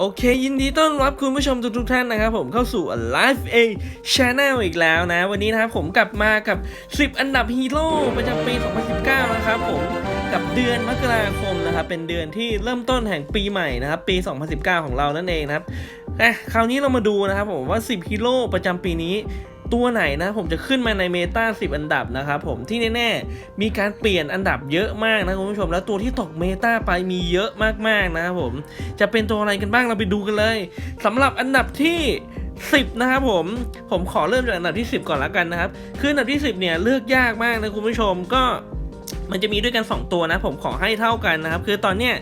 โอเค ยินดีต้อนรับคุณผู้ชมทุกๆท่านนะครับผมเข้าสู่ Live A Channel อีกแล้วนะ วันนี้นะครับผมกลับมากับ 10 อันดับฮีโร่ประจำปี 2019 นะครับผมกับเดือนมกราคมนะครับเป็นเดือนที่เริ่มต้นแห่งปีใหม่นะครับปี 2019 ของเรานั่นเองนะครับอะคราวนี้เรามาดูนะครับผมว่า 10ฮีโร่ประจำปีนี้ ตัวไหนนะผมจะขึ้นมาในเมตา10 อันดับนะครับผมที่แน่ๆ มีการเปลี่ยนอันดับเยอะมากนะคุณผู้ชม แล้วตัวที่ตกเมตาไปมีเยอะมากๆนะครับผมจะเป็นตัวอะไรกันบ้างเราไปดูกันเลยสำหรับอันดับที่10 นะครับผม ผมขอเริ่มจากอันดับที่ 10 ก่อนละกันนะครับ คืออันดับที่ 10 เนี่ยเลือกยากมากนะคุณผู้ชม ก็มันจะมีด้วยกัน 2 ตัวนะ ผมขอให้เท่ากันนะครับ คือตอนเนี้ย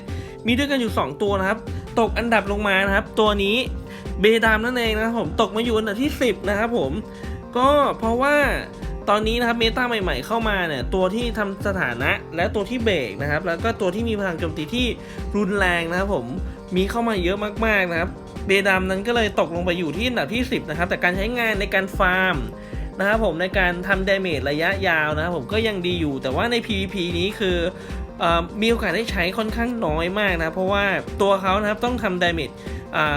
มีด้วยกันอยู่ 2 ตัวนะครับ ตกอันดับลงมานะครับ ตัวนี้เบดามนั่นเองนะครับผม ตกมาอยู่อันดับที่ 10 นะครับผม ก็เพราะว่าตอนนี้นะครับเมตาใหม่ๆ เข้ามาเนี่ยตัวที่ทำสถานะและตัวที่เบรกนะครับ แล้วก็ตัวที่มีพลังโจมตีที่รุนแรงนะครับผมมีเข้ามาเยอะมากๆนะครับเบดามนั้นก็เลยตกลงไปอยู่ที่อันดับที่ 10 นะครับ แต่การใช้งานในการฟาร์มนะครับผมในการทำดาเมจระยะยาวนะครับผมก็ยังดีอยู่ แต่ว่าใน PVP นี้คืออมีโอกาสได้ใช้ค่อนข้างน้อยมากนะเพราะว่าตัวเขานะครับต้องทำดาเมจ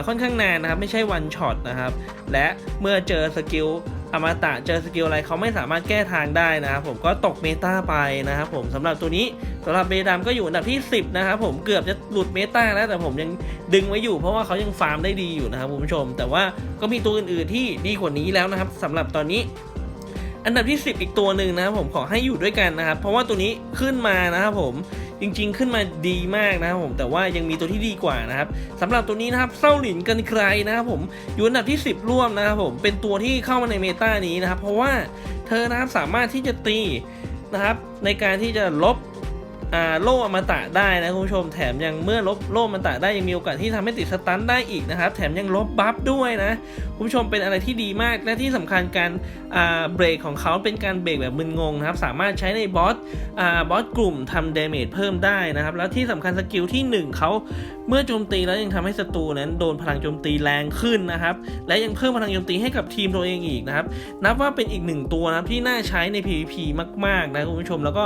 ค่อนข้างนานนะครับ ไม่ใช่วันช็อตนะครับ และเมื่อเจอสกิล อมตะเจอสกิลอะไรเขาไม่สามารถแก้ทางได้นะครับผมก็ตกเมตาไปนะครับผมสำหรับตัวนี้สำหรับเบดามก็อยู่อันดับที่ 10 นะครับผมเกือบจะหลุดเมตาแล้วแต่ผมยังดึงไว้อยู่เพราะว่าเขายังฟาร์มได้ดีอยู่นะครับคุณผู้ชม แต่ว่าก็มีตัวอื่นๆที่ดีกว่านี้แล้วนะครับสำหรับตอนนี้อันดับที่ 10 อีกตัวหนึ่งนะครับผมขอให้อยู่ด้วยกันนะครับ เพราะว่าตัวนี้ขึ้นมานะครับผม จริง ๆ ขึ้นมาดีมากนะครับผมแต่ว่ายังมีตัวที่ดีกว่านะครับสำหรับตัวนี้นะครับเศร้าหลินกันใครนะครับผมอยู่อันดับที่ 10 ร่วมนะครับผมเป็นตัวที่เข้ามาในเมตานี้นะครับ เพราะว่าเธอนะครับสามารถที่จะตีนะครับในการที่จะลบ โล่อมตะได้นะคุณผู้ชมแถมยังเมื่อลบโล่อมตะได้ยังมีโอกาสที่ทำให้ติดสตันได้อีกนะครับ แถมยังลบบัฟด้วยนะคุณผู้ชมเป็นอะไรที่ดีมากและที่สำคัญการเบรกของเขาเป็นการเบรกแบบมึนงงนะครับ สามารถใช้ในบอสอบอสกลุ่มทำเดเมจเพิ่มได้นะครับ แล้วที่สำคัญสกิลที่ 1เขา เมื่อโจมตีแล้วยังทำให้ศัตรูนั้นโดนพลังโจมตีแรงขึ้นนะครับ และยังเพิ่มพลังโจมตีให้กับทีมตัวเองอีกนะครับ นับว่าเป็นอีกหนึ่งตัวนะที่น่าใช้ใน PVP มาก ๆ นะคุณผู้ชม แล้วก็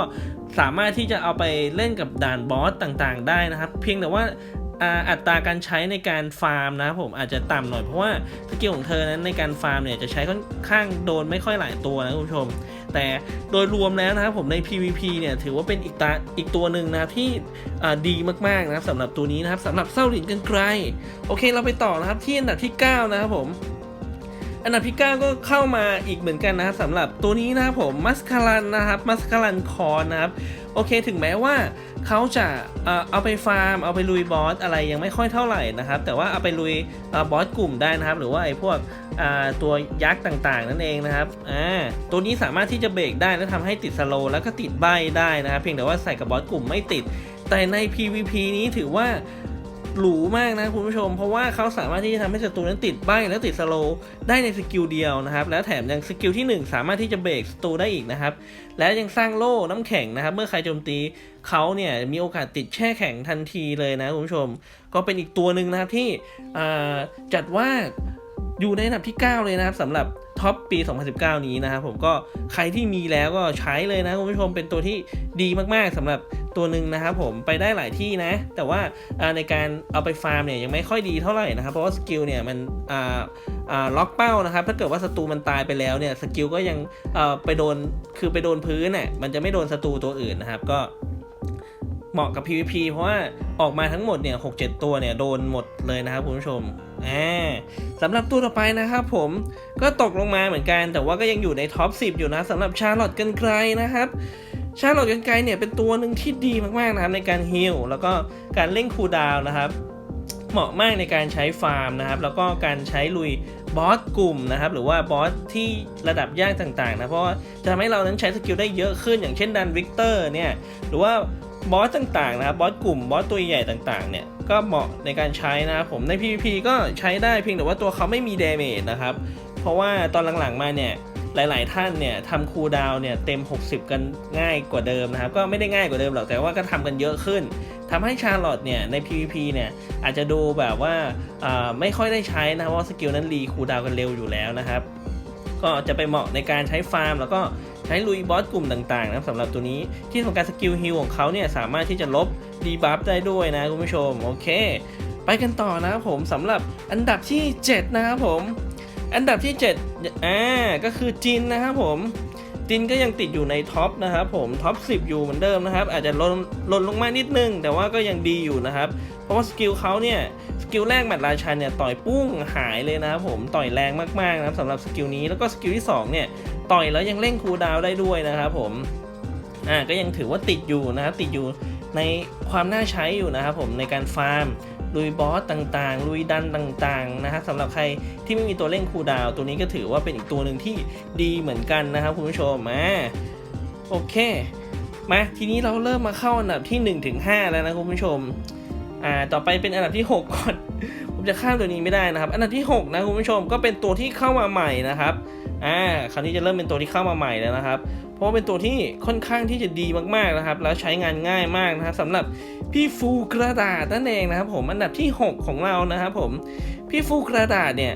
สามารถที่จะเอาไปเล่นกับด่านบอสต่างๆ ได้นะครับ เพียงแต่ว่า อัตราการใช้ในการฟาร์มนะครับผมอาจจะต่ำหน่อยเพราะว่าสกิลของเธอนั้นในการฟาร์มเนี่ยจะใช้ค่อนข้างโดนไม่ค่อยหลายตัวนะคุณผู้ชม แต่โดยรวมแล้วนะครับผมใน PVP เนี่ยถือว่าเป็นอีกตาอีกตัวหนึ่งนะครับที่ดีมากๆนะครับสำหรับตัวนี้นะครับสำหรับเศร้าหลินกันไกลโอเคเราไปต่อนะครับที่อันดับที่ 9 นะครับผมอันดับที่ 9 ก็เข้ามาอีกเหมือนกันนะครับสำหรับตัวนี้นะครับผมมัสคารันนะครับมัสคารันคอนนะครับ โอเคถึงแม้ว่าเขาจะเอาไปฟาร์ม เอาไปลุยบอสอะไรยังไม่ค่อยเท่าไหร่นะครับ แต่ว่าเอาไปลุยอบอสกลุ่มได้นะครับ หรือว่าไอ้พวกตัวยักษ์ต่างๆ นั่นเองนะครับตัวนี้สามารถที่จะเบรกได้และทำให้ติดสโลว์แล้วก็ติดใบได้นะครับ เพียงแต่ว่าใส่กับบอสกลุ่มไม่ติด แต่ใน PVP นี้ถือว่า หรูมากนะคุณผู้ชม เพราะว่าเขาสามารถที่จะทำให้ศัตรูนั้นติดใบและติดสโลได้ในสกิลเดียวนะครับ แล้วแถมยังสกิลที่ 1 สามารถที่จะเบรกศัตรูได้อีกนะครับ และยังสร้างโล่น้ำแข็งนะครับ เมื่อใครโจมตีเขาเนี่ยมีโอกาสติดแช่แข็งทันทีเลยนะคุณผู้ชม ก็เป็นอีกตัวหนึ่งนะครับที่จัดว่า อยู่ในอันดับที่ 9 เลยนะครับสำหรับท็อปปี 2019 นี้นะครับผมก็ใครที่มีแล้วก็ใช้เลยนะคุณผู้ชมเป็นตัวที่ดีมากๆสำหรับตัวหนึ่งนะครับผมไปได้หลายที่นะ แต่ว่าในการเอาไปฟาร์มเนี่ยยังไม่ค่อยดีเท่าไหร่นะครับเพราะว่าสกิลเนี่ยมันล็อกเป้านะครับ ถ้าเกิดว่าศัตรูมันตายไปแล้วเนี่ยสกิลก็ยังไปโดนคือไปโดนพื้นน่ะมันจะไม่โดนศัตรูตัวอื่นนะครับก็ เหมาะกับ PVP เพราะว่าออกมาทั้งหมดเนี่ย6 7ตัวเนี่ยโดนหมดเลยนะครับคุณผู้ชมอ่าสำหรับตัวต่อไปนะครับผมก็ตกลงมาเหมือนกัน แต่ว่าก็ยังอยู่ในท็อป 10 อยู่นะสำหรับชาร์ลอตกันไกลนะครับชาร์ลอตกันไกลเนี่ยเป็นตัวหนึ่งที่ดีมากๆนะครับในการฮิลแล้วก็การเล่นคูลดาวน์นะครับเหมาะมากในการใช้ฟาร์มนะครับ แล้วก็การใช้ลุยบอสกลุ่มนะครับ หรือว่าบอสที่ระดับยากต่างๆนะ เพราะว่าจะทำให้เรานั้นใช้สกิลได้เยอะขึ้นอย่างเช่นดันวิกเตอร์เนี่ย หรือว่า บอสต่างๆนะครับบอสกลุ่มบอสตัวใหญ่ต่างๆเนี่ยก็เหมาะในการใช้นะครับผมใน PVP ก็ใช้ได้เพียงแต่ว่าตัวเขาไม่มีเดเมจนะครับ เพราะว่าตอนหลังๆมาเนี่ยหลายๆท่านเนี่ยทำคูลดาวเนี่ยเต็ม 60 กันง่ายกว่าเดิมนะครับ ก็ไม่ได้ง่ายกว่าเดิมหรอกแต่ว่าก็ทำกันเยอะขึ้นทำให้ชาร์ลอตเนี่ยใน PVP เนี่ยอาจจะดูแบบว่าาไม่ค่อยได้ใช้นะเพราะว่าสกิลนั้นรีคูลดาวกันเร็วอยู่แล้วนะครับ ก็จะไปเหมาะในการใช้ฟาร์ม แล้วก็ ใช้ลุยบอสกลุ่มต่างๆนะครับสำหรับตัวนี้ที่สำคัญสกิลฮิลของเขาเนี่ยสามารถที่จะลบดีบัฟได้ด้วยนะคุณผู้ชม โอเค ไปกันต่อนะครับผมสำหรับอันดับที่ 7 นะครับผม อันดับที่7อ่าก็คือจินนะครับผม จินก็ยังติดอยู่ในท็อปนะครับผมท็อป 10 อยู่เหมือนเดิมนะครับ อาจจะลดลดลงมานิดนึง แต่ว่าก็ยังดีอยู่นะครับ เพราะว่าสกิลเขาเนี่ยสกิลแรกหมัดราชันเนี่ยต่อยปุ้งหายเลยนะครับผมต่อยแรงมากๆนะครับสำหรับสกิลนี้แล้วก็สกิลที่สองเนี่ยต่อยแล้วยังเร่งคูลดาวได้ด้วยนะครับผมอ่าก็ยังถือว่าติดอยู่นะครับติดอยู่ในความน่าใช้อยู่นะครับผมในการฟาร์ม ลุยบอสต่างๆ ลุยดันต่างๆนะฮะสำหรับใครที่ไม่มีตัวเร่งคูดาวตัวนี้ก็ถือว่าเป็นอีกตัวหนึ่งที่ดีเหมือนกันนะครับคุณผู้ชมมาโอเคมาทีนี้เราเริ่มมาเข้าอันดับที่1ถึง5แล้วนะคุณผู้ชมอ่าต่อไปเป็นอันดับที่ 6 ก่อน ผมจะข้ามตัวนี้ไม่ได้นะครับ อันดับที่ 6 นะคุณผู้ชมก็เป็นตัวที่เข้ามาใหม่นะครับอ่าคราวนี้จะเริ่มเป็นตัวที่เข้ามาใหม่แล้วนะครับ เพราะว่าเป็นตัวที่ค่อนข้างที่จะดีมากๆนะครับ แล้วใช้งานง่ายมากนะครับสำหรับ พี่ฟูกระดาษนั่นเองนะครับผมอันดับที่ 6 ของเรานะครับผมพี่ฟูกระดาษเนี่ย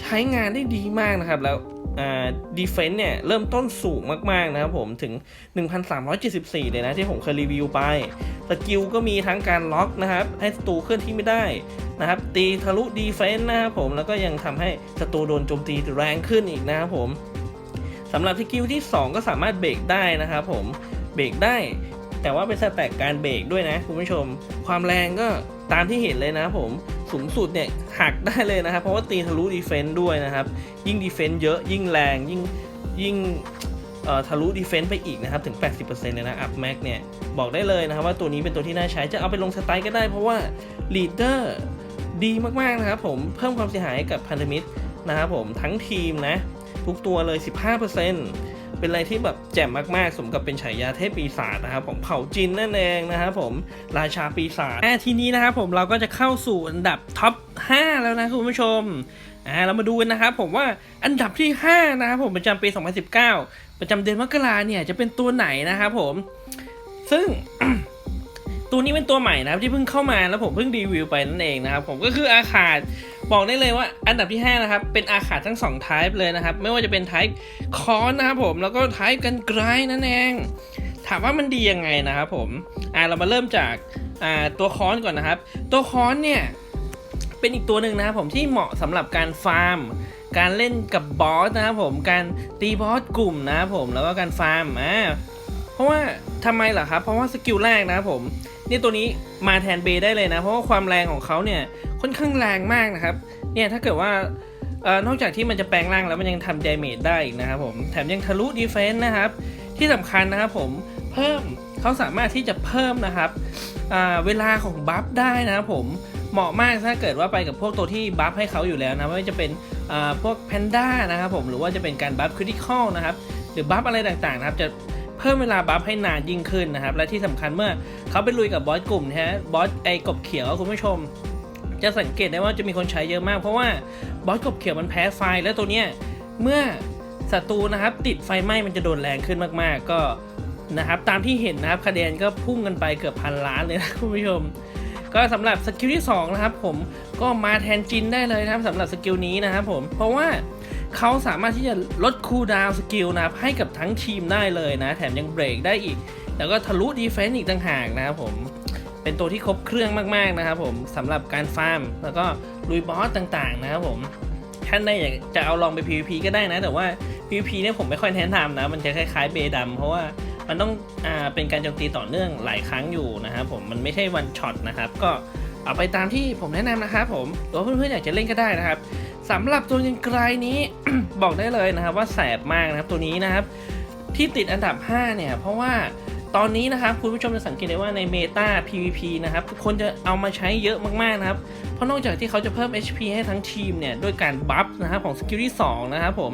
ใช้งานได้ดีมากนะครับแล้วดีเฟนต์เนี่ยเริ่มต้นสูงมาก ๆ นะครับผมถึง 1,374 เลยนะ ที่ผมเคยรีวิวไปสกิลก็มีทั้งการล็อกนะครับ ให้ศัตรูเคลื่อนที่ไม่ได้นะครับ ตีทะลุดีเฟนต์นะครับผม แล้วก็ยังทำให้ศัตรูโดนโจมตีแรงขึ้นอีกนะครับผมสำหรับสกิลที่ 2 ก็สามารถเบรกได้นะครับผมเบรกได้ แต่ว่าเป็นสแต็กการเบรกด้วยนะคุณผู้ชม ความแรงก็ตามที่เห็นเลยนะผมสูงสุดเนี่ยหักได้เลยนะครับ เพราะว่าตีทะลุดีเฟนต์ด้วยนะครับ ยิ่งดีเฟนต์เยอะยิ่งแรงยิ่งยิ่งเอ่อทะลุดีเฟนต์ไปอีกนะครับถึง 80%เลยนะอัพแม็กเนี่ย บอกได้เลยนะครับว่าตัวนี้เป็นตัวที่น่าใช้จะเอาไปลงสไตล์ก็ได้เพราะว่าลีดเดอร์ดีมากๆนะครับผมเพิ่มความเสียหายกับพันธมิตรนะครับผมทั้งทีมนะ ทุกตัวเลย 15% เป็นอะไรที่แบบแจ่มมากๆ สมกับเป็นฉายาเทพปีศาจนะครับผมเผ่าจินนั่นเองนะครับผมราชาปีศาจอะทีนี้นะครับผมเราก็จะเข้าสู่อันดับท็อป 5 แล้วนะคุณผู้ชมอ่าเรามาดูกันนะครับผมว่าอันดับที่ 5 นะครับผมประจำปี 2019 ประจำเดือนมกราเนี่ยจะเป็นตัวไหนนะครับผม ซึ่ง ตัวนี้เป็นตัวใหม่นะครับที่เพิ่งเข้ามาแล้วผมเพิ่งรีวิวไปนั่นเองนะครับผมก็คืออาขาดบอกได้เลยว่าอันดับที่5นะครับเป็นอาขาดทั้ง2 type เลยนะครับไม่ว่าจะเป็น type คอนนะครับผมแล้วก็ type กันไกรนั่นเองถามว่ามันดียังไงนะครับผมอ่าเรามาเริ่มจากอ่าตัวคอนก่อนนะครับ ตัวคอนเนี่ยเป็นอีกตัวหนึ่งนะครับผมที่เหมาะสำหรับการฟาร์ม การเล่นกับบอสนะครับผมการตีบอสกลุ่มนะครับผมแล้วก็การฟาร์มอ่าเพราะว่าทำไมล่ะครับ เพราะว่าสกิลแรกนะครับผม นี่ตัวนี้มาแทนเบได้เลยนะ เพราะว่าความแรงของเขาเนี่ยค่อนข้างแรงมากนะครับ เนี่ยถ้าเกิดว่าออนอกจากที่มันจะแปลงร่างแล้วมันยังทำดาเมจได้อีกนะครับผมแถมยังทะลุดีเฟนส์นะครับ ที่สำคัญนะครับผมเพิ่มเขาสามารถที่จะเพิ่มนะครับเวลาของบัฟได้นะครับผมเหมาะมากถ้าเกิดว่าไปกับพวกตัวที่บัฟให้เขาอยู่แล้วนะไม่ว่าจะเป็นพวกแพนด้านะครับผมหรือว่าจะเป็นการบัฟคริติคอลนะครับหรือบัฟอะไรต่างๆนะครับจะ เพิ่มเวลาบัฟให้นานยิ่งขึ้นนะครับ และที่สำคัญเมื่อเขาไปลุยกับบอสกลุ่มนะฮะบอสไอ้กบเขียวคุณผู้ชม จะสังเกตได้ว่าจะมีคนใช้เยอะมาก เพราะว่าบอสกบเขียวมันแพ้ไฟ แล้วตัวเนี้ยเมื่อศัตรูนะครับติดไฟไหม้มันจะโดนแรงขึ้นมากๆ ก็นะครับตามที่เห็นนะครับคะแนนก็พุ่งกันไปเกือบพันล้านเลยนะคุณผู้ชม ก็สำหรับสกิลที่2นะครับผมก็มาแทนจินได้เลยนะครับสำหรับสกิลนี้นะครับผมเพราะว่า เขาสามารถที่จะลดคูลดาวสกิลนะครับให้กับทั้งทีมได้เลยนะ แถมยังเบรกได้อีก แล้วก็ทะลุดีเฟนต์อีกต่างหากนะครับผมเป็นตัวที่ครบเครื่องมากๆนะครับผมสำหรับการฟาร์ม แล้วก็ลุยบอสต่างๆนะครับผมท่านใดอยากจะเอาลองไป PVP ก็ได้นะ แต่ว่า PVP เนี่ยผมไม่ค่อยแนะนำนะ มันจะคล้ายๆเบดัมเพราะว่ามันต้องอ่าเป็นการโจมตีต่อเนื่องหลายครั้งอยู่นะครับผมมันไม่ใช่วันช็อตนะครับก็ เอาไปตามที่ผมแนะนำนะครับผมหรือว่าเพื่อนๆอยากจะเล่นก็ได้นะครับสำหรับตัวยิงไกลนี้ บอกได้เลยนะครับ ว่าแสบมากนะครับตัวนี้นะครับ ที่ติดอันดับ 5 เนี่ย เพราะว่าตอนนี้นะครับคุณผู้ชมจะสังเกตได้ว่าในเมตา PVP นะครับทุกคนจะเอามาใช้เยอะมากๆนะครับ เพราะนอกจากที่เขาจะเพิ่ม HP ให้ทั้งทีมเนี่ยด้วยการบัฟนะครับของสกิลที่2นะครับผม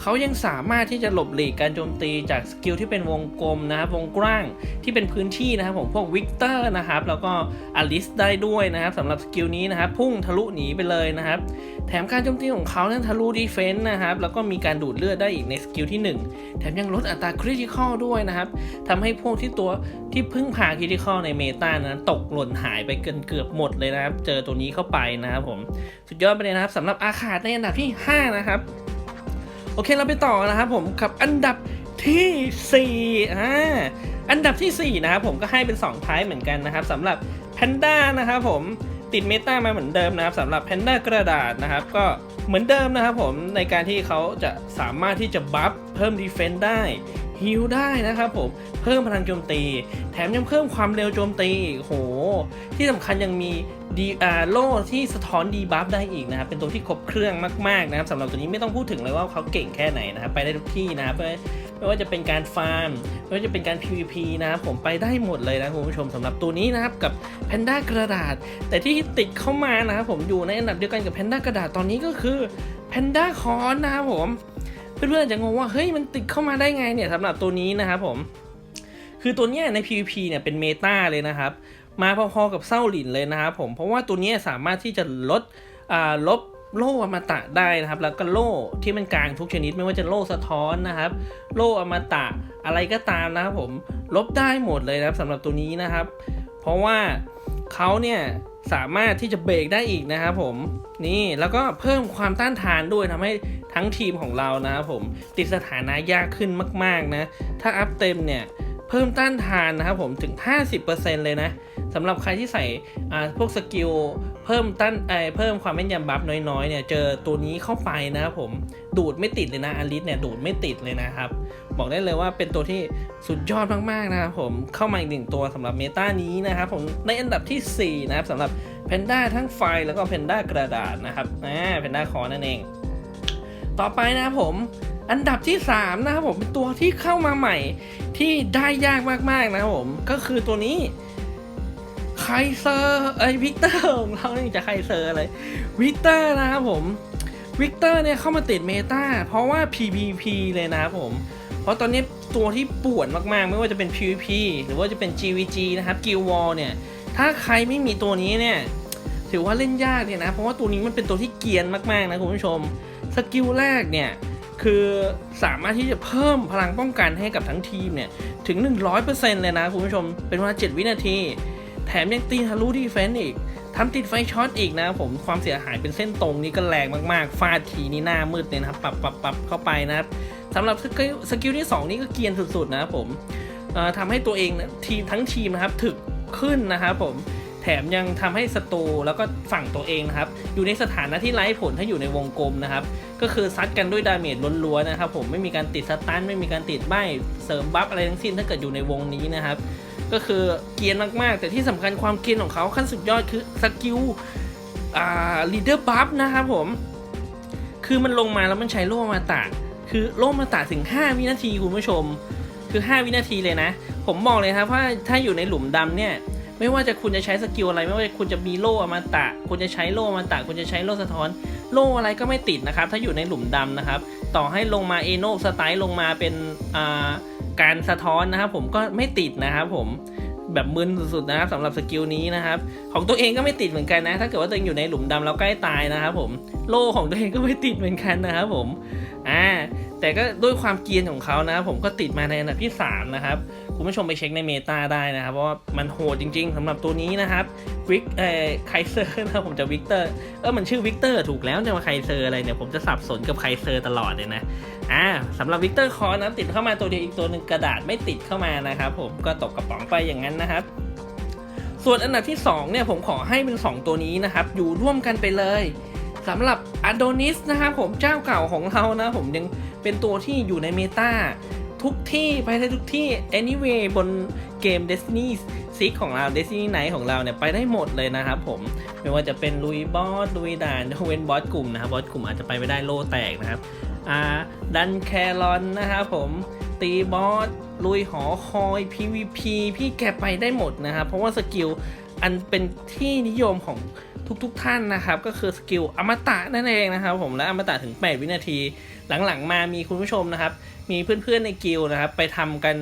เขายังสามารถที่จะหลบหลีกการโจมตีจากสกิลที่เป็นวงกลมนะครับวงกว้างที่เป็นพื้นที่นะครับผมพวกวิกเตอร์นะครับแล้วก็อลิสได้ด้วยนะครับสำหรับสกิลนี้นะครับพุ่งทะลุหนีไปเลยนะครับ แถมการโจมตีของเขานั้นทะลุดีเฟนต์นะครับแล้วก็มีการดูดเลือดได้อีกในสกิลที่ 1 แถมยังลดอัตราคริติคอลด้วยนะครับทำให้พวกที่ตัวที่พึ่งพาคริติคอลในเมตานั้นตกหล่นหายไปเกินเกือบหมดเลยนะครับ เจอตัวนี้เข้าไปนะครับผมสุดยอดไปเลยนะครับสำหรับอาคาดในอันดับที่ 5 นะครับ โอเคเราไปต่อนะครับผมกับอันดับที่4อ่าอันดับที่ 4 นะครับผมก็ให้เป็น 2 ท้ายเหมือนกันนะครับสำหรับแพนด้านะครับผมติดเมตามาเหมือนเดิมนะครับสำหรับแพนด้ากระดาษนะครับ ก็เหมือนเดิมนะครับผมในการที่เขาจะสามารถที่จะบัฟเพิ่มดีเฟนต์ได้ ฮิลได้นะครับผม เพิ่มพลังโจมตี แถมยังเพิ่มความเร็วโจมตีโห ที่สำคัญยังมีดีอาโล่ที่สะท้อนดีบัฟได้อีกนะครับเป็นตัวที่ครบเครื่องมากๆนะครับสำหรับตัวนี้ไม่ต้องพูดถึงเลยว่าเขาเก่งแค่ไหนนะครับไปได้ทุกที่นะครับไม่ว่าจะเป็นการฟาร์มไม่ว่าจะเป็นการ PVP นะครับผมไปได้หมดเลยนะคุณผู้ชมสำหรับตัวนี้นะครับกับแพนด้ากระดาษ แต่ที่ติดเข้ามานะครับผมอยู่ในอันดับเดียวกันกับแพนด้ากระดาษตอนนี้ก็คือแพนด้าคอนนะครับผม เพื่อนๆจะงงว่าเฮ้ยมันติดเข้ามาได้ไงเนี่ยสำหรับตัวนี้นะครับผม คือตัวเนี้ยใน PVP เนี่ยเป็นเมตาเลยนะครับ มาพอๆกับเศร้าหลินเลยนะครับผมเพราะว่าตัวนี้สามารถที่จะลดอ่าลบโล่อมตะได้นะครับ แล้วก็โล่ที่มันกลางทุกชนิดไม่ว่าจะโล่สะท้อนนะครับ โล่อมตะอะไรก็ตามนะครับผมลบได้หมดเลยนะครับสำหรับตัวนี้นะครับ เพราะว่าเขาเนี่ย สามารถที่จะเบรกได้อีกนะครับผมนี่แล้วก็เพิ่มความต้านทานด้วยทำให้ทั้งทีมของเรานะครับผมติดสถานะยากขึ้นมาก ๆนะ ถ้าอัพเต็มเนี่ย เพิ่มต้านทานนะครับผมถึง 50%เลยนะ สำหรับใครที่ใส่พวกสกิลเพิ่มต้านเพิ่มความแม่นยำบัฟน้อยๆเนี่ยเจอตัวนี้เข้าไปนะครับผมดูดไม่ติดเลยนะอลิสเนี่ยดูดไม่ติดเลยนะครับ บอกได้เลยว่าเป็นตัวที่สุดยอดมากๆนะครับผมเข้ามาอีกหนึ่งตัวสำหรับเมตานี้นะครับผมในอันดับทีสี่4 นะครับสำหรับแพนด้าทั้งไฟแล้วก็แพนด้ากระดาษนะครับอ่าแพนด้าคอนั่นเอง ต่อไปนะครับผมอันดับที่ 3 นะครับผมเป็นตัวที่เข้ามาใหม่ที่ได้ยากมากๆนะครับผมก็คือตัวนี้ ไคเซอร์ไอวิกเตอร์ของเราเนี่ยจะไคเซอร์อะไรวิกเตอร์นะครับผมวิกเตอร์เนี่ยเข้ามาติดเมตาเพราะว่า PVP เลยนะครับผม เพราะตอนนี้ตัวที่ป่วนมากๆ ไม่ว่าจะเป็น PVP หรือว่าจะเป็น GVG นะครับ Guild Wall เนี่ย ถ้าใครไม่มีตัวนี้เนี่ย ถือว่าเล่นยากเนี่ยนะ เพราะว่าตัวนี้มันเป็นตัวที่เกียนมากๆนะคุณผู้ชม สกิลแรกเนี่ย คือสามารถที่จะเพิ่มพลังป้องกันให้กับทั้งทีมเนี่ย ถึง 100%เลยนะคุณผู้ชม เป็นเวลา7วินาที มยังตีทะลุดีเฟนต์อีกทำติดไฟช็อตอีกนะผมความเสียหายเป็นเส้นตรงนี้ก็แรงมากๆ ฟาดทีนี่หน้ามืดเลยนะครับปรับปับปับเข้าไปนะครับสำหรับสกิลสกิลที่ 2 นี่ก็เกียนสุดๆนะครับผมทำให้ตัวเองนะทีมทั้งทีมนะครับถึกขึ้นนะครับผมแถมยังทำให้ศัตรูแล้วก็ฝั่งตัวเองนะครับ อยู่ในสถานะที่ไร้ผลถ้าอยู่ในวงกลมนะครับ ก็คือซัดกันด้วยดาเมจล้วนๆนะครับ ผมไม่มีการติดสตันไม่มีการติดใบเสริมบัฟอะไรทั้งสิ้นถ้าเกิดอยู่ในวงนี้นะครับ ก็คือเกียนมากๆ แต่ที่สำคัญความเกียนของเขาขั้นสุดยอดคือสกิลอ่าลีดเดอร์บัฟนะครับผม คือมันลงมาแล้วมันใช้โล่มาตะคือโล่มาตะถึง 5 วินาทีคุณผู้ชม คือ 5 วินาทีเลยนะ ผมบอกเลยครับว่าถ้าอยู่ในหลุมดำเนี่ยไม่ว่าจะคุณจะใช้สกิลอะไร ไม่ว่าคุณจะมีโล่อมตะ คุณจะใช้โล่อมตะ คุณจะใช้โล่สะท้อน โล่อะไรก็ไม่ติดนะครับ ถ้าอยู่ในหลุมดำนะครับ ต่อให้ลงมาเอโนสไตล์ลงมาเป็นอ่า การสะท้อนนะครับผมก็ไม่ติดนะครับผมแบบมึนสุดๆนะครับสำหรับสกิลนี้นะครับของตัวเองก็ไม่ติดเหมือนกันนะ ถ้าเกิดว่าตัวเองอยู่ในหลุมดำแล้วใกล้ตายนะครับผมโล่ของตัวเองก็ไม่ติดเหมือนกันนะครับผม อ่าแต่ก็ด้วยความเกียนของเขานะครับผมก็ติดมาในอันดับที่ 3 นะครับ คุณผู้ชมไปเช็คในเมตาได้นะครับ เพราะว่ามันโหดจริงๆสำหรับตัวนี้นะครับวิกเอ่อไคเซอร์นะครับผมจะวิกเตอร์เออมันชื่อวิกเตอร์ถูกแล้วจะมาไคเซอร์อะไรเนี่ยผมจะสับสนกับไคเซอร์ตลอดเลยนะอ่าสำหรับวิกเตอร์คอนะติดเข้ามาตัวเดียวอีกตัวหนึ่งกระดาษไม่ติดเข้ามานะครับผมก็ตกกระป๋องไปอย่างนั้นนะครับส่วนอันดับที่2เนี่ยผมขอให้เป็น 2 ตัวนี้นะครับ อยู่ร่วมกันไปเลย สำหรับอ d โดนิสนะครับผมเจ้าเก่าของเรานะผมยังเป็นตัวที่อยู่ในเมตาทุกที่ไปได้ทุกที่ anyway บนเกม Destiny ซิกของเรา Destiny Night ของเราเนี่ยไปได้หมดเลยนะครับผมไม่ว่าจะเป็นลุยบอสลุยด่านเว้นบอสกลุ่มนะครับบอสกลุ่มอาจจะไปไม่ได้โลแตกนะครับอ่าดันแครอนนะครับผมตีบอสลุยหอคอย PVP พี่แกไปได้หมดนะครับเพราะว่าสกิลอันเป็นที่นิยมของ ทุกๆทท่านนะครับ ก็คือสกิลอมตะนั่นเองนะครับ ผมและอมตะถึง 8 วินาที หลังๆ มามีคุณผู้ชมนะครับ มีเพื่อนๆในกิลนะครับ ไปทำกัน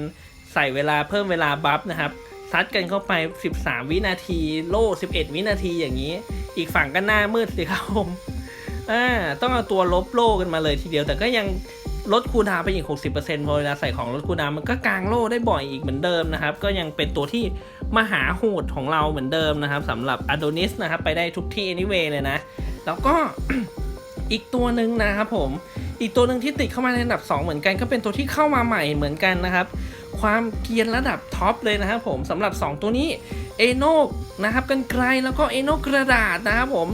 ใส่เวลาเพิ่มเวลาบัฟนะครับซัดกันเข้าไป 13 วินาที โล่ 11 วินาทีอย่างนี้ อีกฝั่งก็หน้ามืดสิครับผมอ่าต้องเอาตัวลบโล่กันมาเลยทีเดียว แต่ก็ยังลดคูดาวไปอีก 60%พอเวลาใส่ของลดคูดาวมันก็กางโล่ได้บ่อยอีกเหมือนเดิมนะครับ ก็ยังเป็นตัวที่ มหาโหดของเราเหมือนเดิมนะครับสำหรับอ d o นิสนะครับไปได้ทุกที่ anyway เลยนะ แล้วก็อีกตัวหนึ่งนะครับผมอีกตัวหนึ่งที่ติดเข้ามาในอันดับ 2 เหมือนกันก็เป็นตัวที่เข้ามาใหม่เหมือนกันนะครับ ความเกียนระดับท็อปเลยนะครับผมสำหรับ 2 ตัวนี้เอโนกนะครับกันไกลแล้วก็เอโนกกระดาษนะครับผม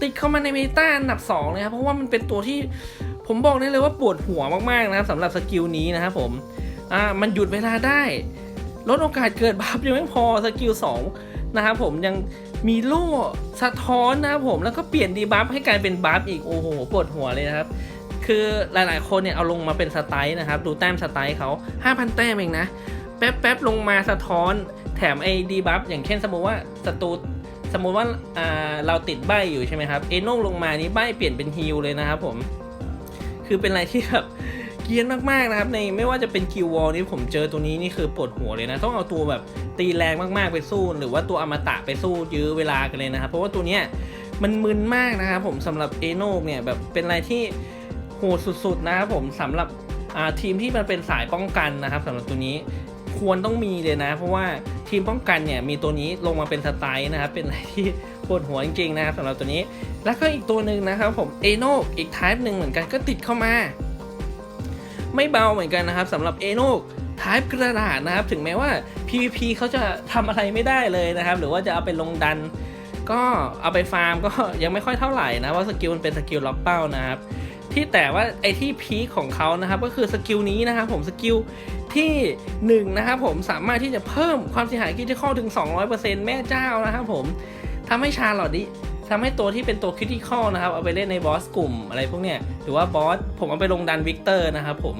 ติดเข้ามาในเมตาอันดับ2เลยครับเพราะว่ามันเป็นตัวที่ผมบอกได้เลยว่าปวดหัวมากๆนะครับสำหรับสกิลนี้นะครับผมอ่ามันหยุดเวลาได้ ลดโอกาสเกิดบัฟยังไม่พอสกิล2นะครับผมยังมีโล่สะท้อนนะครับผมแล้วก็เปลี่ยนดีบัฟให้กลายเป็นบัฟอีกโอ้โหปวดหัวเลยนะครับ คือหลายๆ คนเนี่ยเอาลงมาเป็นสไตล์นะครับ ดูแต้มสไตล์เขา5,000 แต้มเองนะ แป๊บแป๊บๆลงมาสะท้อนแถมไอ้ดีบัฟอย่างเช่นสมมติว่าศัตรูสมมติว่าอ่าเราติดใบอยู่ใช่ไหมครับ เอโน่ลงมานี้ใบเปลี่ยนเป็นฮิลเลยนะครับผม คือเป็นอะไรที่แบบ เกรียนมากๆนะครับในไม่ว่าจะเป็นคิววอลนี่ผมเจอตัวนี้นี่คือปวดหัวเลยนะ ต้องเอาตัวแบบตีแรงมากๆไปสู้ หรือว่าตัวอมตะไปสู้ยื้อเวลากันเลยนะครับเพราะว่าตัวเนี้ยมันมึนมากนะครับผมสำหรับเอโนเนี่ยแบบเป็นอะไรที่โหดสุดๆนะครับผมสำหรับทีมที่มันเป็นสายป้องกันนะครับสำหรับตัวนี้ควรต้องมีเลยนะ เพราะว่าทีมป้องกันเนี่ยมีตัวนี้ลงมาเป็นสไตล์นะครับเป็นอะไรที่ปวดหัวจริงๆนะครับสำหรับตัวนี้ แล้วก็อีกตัวหนึ่งนะครับผมเอโนอีก type หนึ่งเหมือนกันก็ติดเข้ามา ไม่เบาเหมือนกันนะครับสำหรับเอโน type กระดาษนะครับ ถึงแม้ว่า PVP เขาจะทำอะไรไม่ได้เลยนะครับ หรือว่าจะเอาไปลงดัน ก็เอาไปฟาร์มก็ยังไม่ค่อยเท่าไหร่นะว่าสกิลมันเป็นสกิลล็อกเป้านะครับที่แต่ว่าไอที่พีคของเขานะครับก็คือสกิลนี้นะครับผมสกิลที่1นะครับผมสามารถที่จะเพิ่มความเสียหายคริติคอถึง 200%แม่เจ้านะครับผมทำให้ชาลอดดิ ทำให้ตัวที่เป็นตัวคริติคอลนะครับ เอาไปเล่นในบอสกลุ่มอะไรพวกเนี้ยหรือว่าบอสผมเอาไปลงดันวิกเตอร์นะครับผม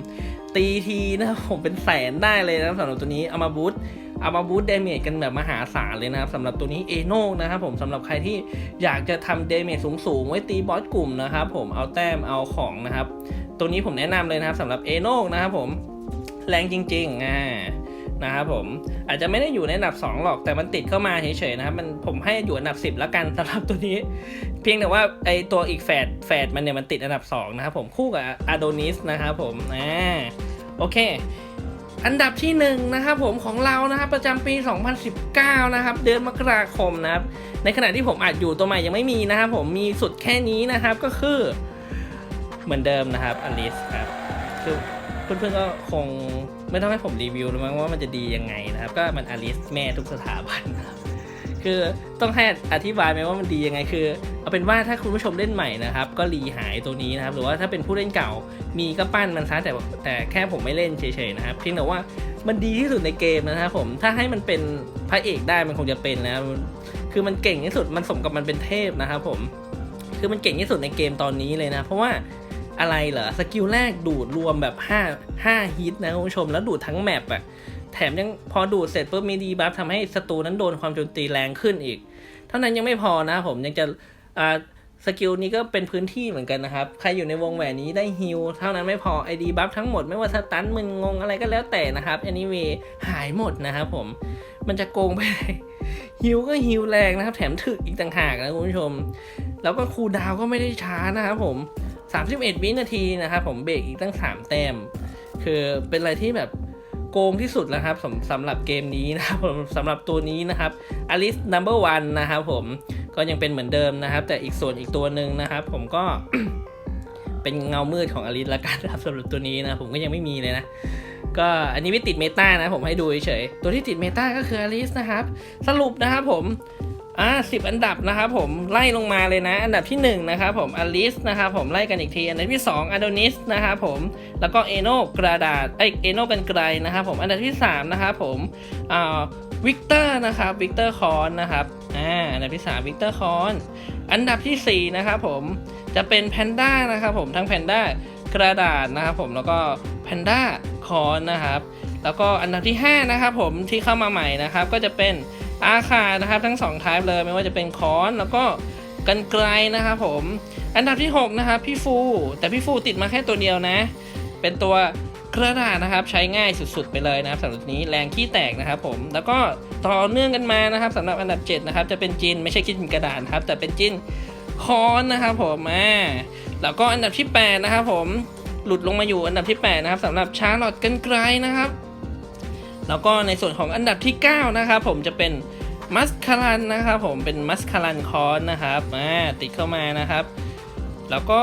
ตีทีนะครับผมเป็นแสนได้เลยนะสำหรับตัวนี้เอามาบูตเอามาบูตเดเมจกันแบบมหาศาลเลยนะครับสำหรับตัวนี้เอโนนะครับผมสำหรับใครที่อยากจะทำเดเมจสูงๆ ไว้ตีบอสกลุ่มนะครับผมเอาแต้มเอาของนะครับ ตัวนี้ผมแนะนำเลยนะครับสำหรับเอโนนะครับผมแรงจริงๆอ่า นะครับผมอาจจะไม่ได้อยู่ในอันดับ 2 หรอกแต่มันติดเข้ามาเฉยๆนะครับมันผมให้อยู่อันดับ 10 แล้วกันสำหรับตัวนี้ เพียงแต่ว่าไอตัวอีกแฝดแฝดมันเนี่ยมันติดอันดับ 2 นะครับผมคู่กับอาโดนิสนะครับผมอ่าโอเค อันดับที่หนึ่งนะครับผมของเรานะครับประจำปี 2019 นะครับ เดือนมกราคมนะครับ ในขณะที่ผมอัดอยู่ตัวใหม่ยังไม่มีนะครับผมมีสุดแค่นี้นะครับก็คือเหมือนเดิมนะครับอลิสครับคือเพื่อนๆก็คง ไม่ต้องให้ผมรีวิวหรือมั้งว่ามันจะดียังไงนะครับ ก็มันอลิสแม่ทุกสถาบันนะครับคือต้องให้อธิบายไหมว่ามันดียังไงคือ เอาเป็นว่าถ้าคุณผู้ชมเล่นใหม่นะครับ ก็รีหายตัวนี้นะครับ หรือว่าถ้าเป็นผู้เล่นเก่ามีก็ปั้นมันซะแต่แต่แค่ผมไม่เล่นเฉยๆนะครับเพียงแต่ว่ามันดีที่สุดในเกมนะครับผมถ้าให้มันเป็นพระเอกได้มันคงจะเป็นนะครับคือมันเก่งที่สุดมันสมกับมันเป็นเทพนะครับผมคือมันเก่งที่สุดในเกมตอนนี้เลยนะ เพราะว่า อะไรเหรอสกิลแรกดูดรวมแบบ 5 5ฮิตนะคุณผู้ชมแล้วดูดทั้งแมปอะแถมยังพอดูดเสร็จปุ๊บมีดีบัฟทำให้ศัตรูนั้นโดนความโจมตีแรงขึ้นอีก เท่านั้นยังไม่พอนะผมยังจะอ่าสกิลนี้ก็เป็นพื้นที่เหมือนกันนะครับ ใครอยู่ในวงแหวนนี้ได้ฮิลเท่านั้นไม่พอไอดีบัฟทั้งหมดไม่ว่าสตันมึนงงอะไรก็แล้วแต่นะครับอันนี้เวหายหมดนะครับผมมันจะโกงไปฮิวก็ฮิวแรงนะครับ แถมถึกอีกต่างหากนะคุณผู้ชม แล้วก็คูดาวก็ไม่ได้ช้านะครับผม 31 วินาทีนะครับผมเบรกอีกตั้ง 3 แต้ม คือเป็นอะไรที่แบบโกงที่สุดแล้วครับสำสำหรับเกมนี้นะครับผมสำหรับตัวนี้นะครับ Alice Number One นะครับผมก็ยังเป็นเหมือนเดิมนะครับ แต่อีกส่วนอีกตัวหนึ่งนะครับ ผมก็เป็นเงามืดของอลิสละกันนะครับสำหรับตัวนี้นะผมก็ยังไม่มีเลยนะก็อันนี้ไม่ติดเมตานะผมให้ดูเฉยตัวที่ติดเมตาก็คืออลิสนะครับ สรุปนะครับผม อ่าสิบอันดับนะครับผมไล่ลงมาเลยนะ อันดับที่1นะครับผมอลิสนะครับผมไล่กันอีกที อันดับที่ 2อโดนิสนะครับผมแล้วก็เอโนกระดาษไอเอโนกันไกลนะครับผมอันดับที่3นะครับผมอ่าวิกเตอร์นะครับวิกเตอร์คอนนะครับอ่าอันดับที่3วิกเตอร์คอนอันดับทีสี่4นะครับผมจะเป็นแพนด้านะครับผมทั้งแพนด้ากระดาษนะครับผมแล้วก็แพนด้าคอนนะครับแล้วก็อันดับที่5นะครับผมที่เข้ามาใหม่นะครับก็จะเป็น อาคานะครับทั้ง2 type เลยไม่ว่าจะเป็นคอนแล้วก็กันไกลนะครับผม อันดับที่ 6 นะครับ พี่ฟู แต่พี่ฟูติดมาแค่ตัวเดียวนะ เป็นตัวกระดาษนะครับใช้ง่ายสุดๆไปเลยนะครับสำหรับนี้แรงขี้แตกนะครับผมแล้วก็ต่อเนื่องกันมานะครับสำหรับอันดับ 7 นะครับ จะเป็นจินไม่ใช่จินกระดาษครับ แต่เป็นจินคอนนะครับผมอ่าแล้วก็อันดับที่ 8 นะครับผมหลุดลงมาอยู่อันดับที่ 8 นะครับสำหรับชาร์ลอตกันไกลนะครับ แล้วก็ในส่วนของอันดับที่ 9 นะครับผมจะเป็นมัสคารันนะครับผมเป็นมัสคารันคอนนะครับอ่าติดเข้ามานะครับ แล้วก็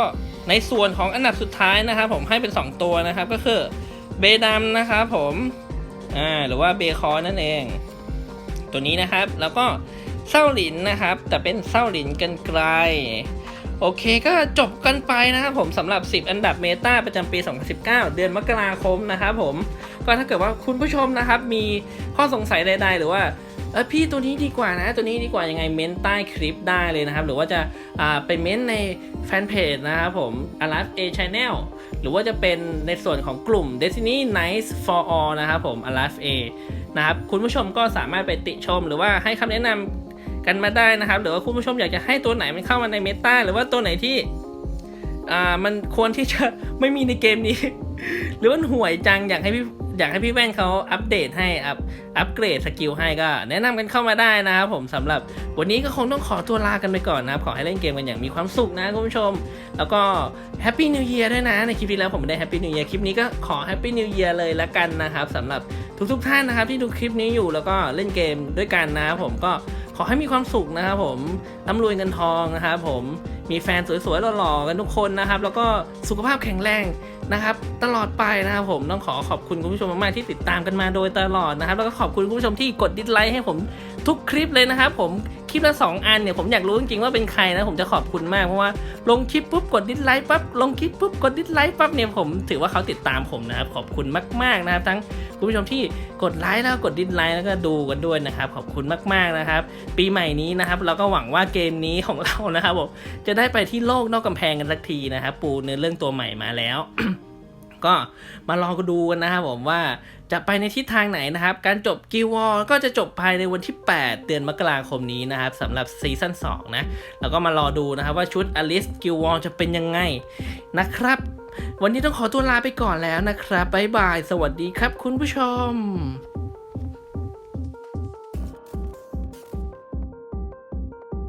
ในส่วนของอันดับสุดท้ายนะครับ ผมให้เป็น 2 ตัวนะครับก็คือเบดัมนะครับผมอ่าหรือว่าเบคอนนั่นเอง ตัวนี้นะครับ แล้วก็เส้าหลินนะครับ แต่เป็นเส้าหลินกันไกล โอเคก็จบกันไปนะครับผมสำหรับ 10 อันดับเมตาประจำปี 2019 เดือนมกราคมนะครับผม ก็ถ้าเกิดว่าคุณผู้ชมนะครับ มีข้อสงสัยใดๆ หรือว่าเออพี่ตัวนี้ดีกว่านะ ตัวนี้ดีกว่ายังไงเม้นใต้คลิปได้เลยนะครับ หรือว่าจะอ่าไปเม้นในแฟนเพจนะครับผม a l a f A Channel หรือว่าจะเป็นในส่วนของกลุ่ม Destiny Nice for All นะครับผม a l a f A นะครับคุณผู้ชมก็สามารถไปติชม หรือว่าให้คำแนะนำกันมาได้นะครับ หรือว่าคุณผู้ชมอยากจะให้ตัวไหนมันเข้ามาในเมตาหรือว่าตัวไหนที่อ่ามันควรที่จะไม่มีในเกมนี้ หรือว่าห่วยจังอยากให้พี่ อยากให้พี่แว่นเขาอัปเดตให้อัปอัปเกรดสกิลให้ก็แนะนำกันเข้ามาได้นะครับผมสำหรับวันนี้ก็คงต้องขอตัวลากันไปก่อนนะครับ ขอให้เล่นเกมกันอย่างมีความสุขนะคุณผู้ชม แล้วก็แฮปปี้นิว e ย r ด้วยนะ ในคลิปที่แล้วผมไม่ได้แฮปปี้นิว e ย r คลิปนี้ก็ขอแฮปปี้นิว e ย r เลยละกันนะครับสำหรับทุกๆท่านนะครับที่ดูคลิปนี้อยู่แล้วก็เล่นเกมด้วยกันนะครับผมก็ ขอให้มีความสุขนะครับผมร่ำรวยเงินทองนะครับผมมีแฟนสวยๆหล่อๆกันทุกคนนะครับ แล้วก็สุขภาพแข็งแรงนะครับ ตลอดไปนะครับผมต้องขอขอบคุณคุณผู้ชมมากๆที่ติดตามกันมาโดยตลอดนะครับ แล้วก็ขอบคุณคุณผู้ชมที่กดดิสไลค์ให้ผมทุกคลิปเลยนะครับ ผม ลิปละสองอันเนี่ยผมอยากรู้จริงๆว่าเป็นใครนะผมจะขอบคุณมากเพราะว่าลงคลิปปุ๊บกดดิสไลค์ปั๊บลงคลิปปุ๊บกดดิสไลค์ปั๊บเนี่ยผมถือว่าเขาติดตามผมนะครับขอบคุณมากๆนะครับทั้งคุณผู้ชมที่กดไลค์แล้วกดดิสไลค์แล้วก็ดูกันด้วยนะครับขอบคุณมากๆนะครับ ปีใหม่นี้นะครับเราก็หวังว่าเกมนี้ของเรานะครับผมจะได้ไปที่โลกนอกกำแพงกันสักทีนะครับปูเนื้อเรื่องตัวใหม่มาแล้วก็มารอกันดูกันนะครับผมว่า จะไปในทิศทางไหนนะครับ การจบกิวอลก็จะจบภายในวันที่ 8 เดือนมกราคมนี้นะครับสำหรับซีซั่น2นะแล้วก็มารอดูนะครับว่าชุดอลิสกิวอลจะเป็นยังไงนะครับ วันนี้ต้องขอตัวลาไปก่อนแล้วนะครับบ๊ายบาย สวัสดีครับคุณผู้ชม